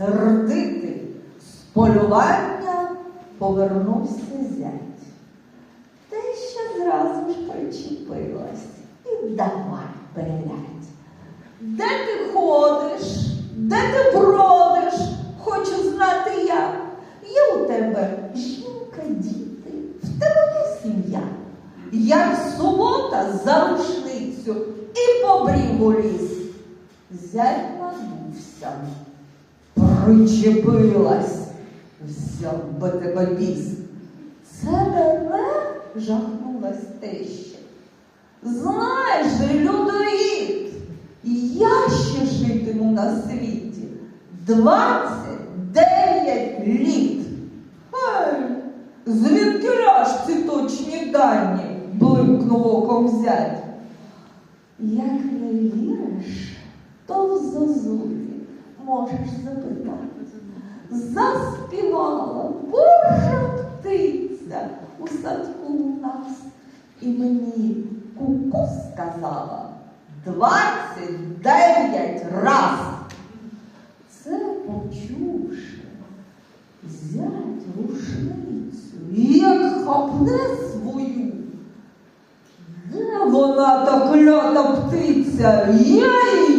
Сердитий з полювання повернувся зять. Та ще зразу ж причепилась і давай перелять. Де ти ходиш? Де ти бродиш? Хочу знати я. Є у тебе жінка, діти, в тебе є сім'я. Як субота за рушницю і побрів у ліс. Зять надувся, причепилась, взяв би тебе біс. Це мене жахнулась теща. Знаєш людоїд, я ще житиму на світі 29 літ. Ей, звідки ж ці точні дані? блимкнув оком зять. Як не віриш, можеш запитати. Заспівала Божа птиця у садку у нас. І мені куку сказала двадцять дев'ять раз. Це почувши, зять рушницю, як хапне свою. Де вона та клята птиця? Я її